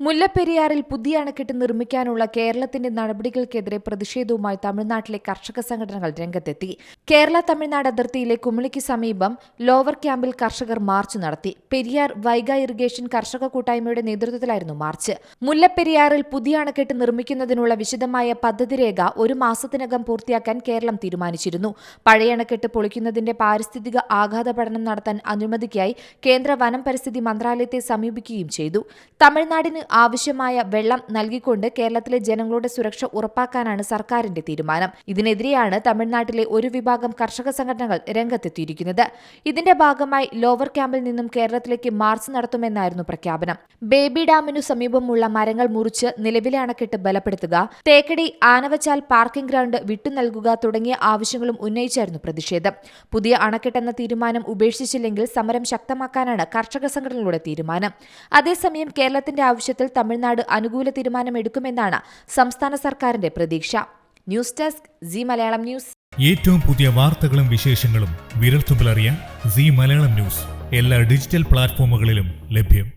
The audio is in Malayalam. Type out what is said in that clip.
മുല്ലപ്പെരിയാറിൽ പുതിയ അണക്കെട്ട് നിർമ്മിക്കാനുള്ള കേരളത്തിന്റെ നടപടികൾക്കെതിരെ പ്രതിഷേധവുമായി തമിഴ്നാട്ടിലെ കർഷക സംഘടനകൾ രംഗത്തെത്തി. കേരള തമിഴ്നാട് അതിർത്തിയിലെ കുമിളിക്ക് സമീപം ലോവർ ക്യാമ്പിൽ കർഷകർ മാർച്ച് നടത്തി. പെരിയാർ വൈഗ ഇറിഗേഷൻ കർഷക കൂട്ടായ്മയുടെ നേതൃത്വത്തിലായിരുന്നു മാർച്ച്. മുല്ലപ്പെരിയാറിൽ പുതിയ അണക്കെട്ട് നിർമ്മിക്കുന്നതിനുള്ള വിശദമായ പദ്ധതിരേഖ ഒരു മാസത്തിനകം പൂർത്തിയാക്കാൻ കേരളം തീരുമാനിച്ചിരുന്നു. പഴയ അണക്കെട്ട് പൊളിക്കുന്നതിന്റെ പാരിസ്ഥിതിക ആഘാത പഠനം നടത്താൻ അനുമതിക്കായി കേന്ദ്ര വനം പരിസ്ഥിതി മന്ത്രാലയത്തെ സമീപിക്കുകയും ചെയ്തു. തമിഴ്നാടിന് ആവശ്യമായ വെള്ളം നൽകിക്കൊണ്ട് കേരളത്തിലെ ജനങ്ങളുടെ സുരക്ഷ ഉറപ്പാക്കാനാണ് സർക്കാരിന്റെ തീരുമാനം. ഇതിനെതിരെയാണ് തമിഴ്നാട്ടിലെ ഒരു വിഭാഗം കർഷക സംഘടനകൾ രംഗത്തെത്തിയിരിക്കുന്നത്. ഇതിന്റെ ഭാഗമായി ലോവർ ക്യാമ്പിൽ നിന്നും കേരളത്തിലേക്ക് മാർച്ച് നടത്തുമെന്നായിരുന്നു പ്രഖ്യാപനം. ബേബി ഡാമിനു സമീപമുള്ള മരങ്ങൾ മുറിച്ച് നിലവിലെ അണക്കെട്ട് ബലപ്പെടുത്തുക തേക്കടി ആനവച്ചാൽ പാർക്കിംഗ് ഗ്രൗണ്ട് വിട്ടു നൽകുക തുടങ്ങിയ ആവശ്യങ്ങളും ഉന്നയിച്ചായിരുന്നു പ്രതിഷേധം. പുതിയ അണക്കെട്ടെന്ന തീരുമാനം ഉപേക്ഷിച്ചില്ലെങ്കിൽ സമരം ശക്തമാക്കാനാണ് കർഷക സംഘടനകളുടെ തീരുമാനം. അതേസമയം കേരളത്തിന്റെ ആവശ്യത്തിൽ തമിഴ്നാട് അനുകൂല തീരുമാനമെടുക്കുമെന്നാണ് സംസ്ഥാന സർക്കാരിന്റെ പ്രതീക്ഷ. News desk Zee Malayalam news. ഏറ്റവും പുതിയ വാർത്തകളും വിശേഷങ്ങളും വിരൽത്തുമ്പിലറിയാൻ സി മലയാളം ന്യൂസ്. എല്ലാ ഡിജിറ്റൽ പ്ലാറ്റ്ഫോമുകളിലും ലഭ്യം.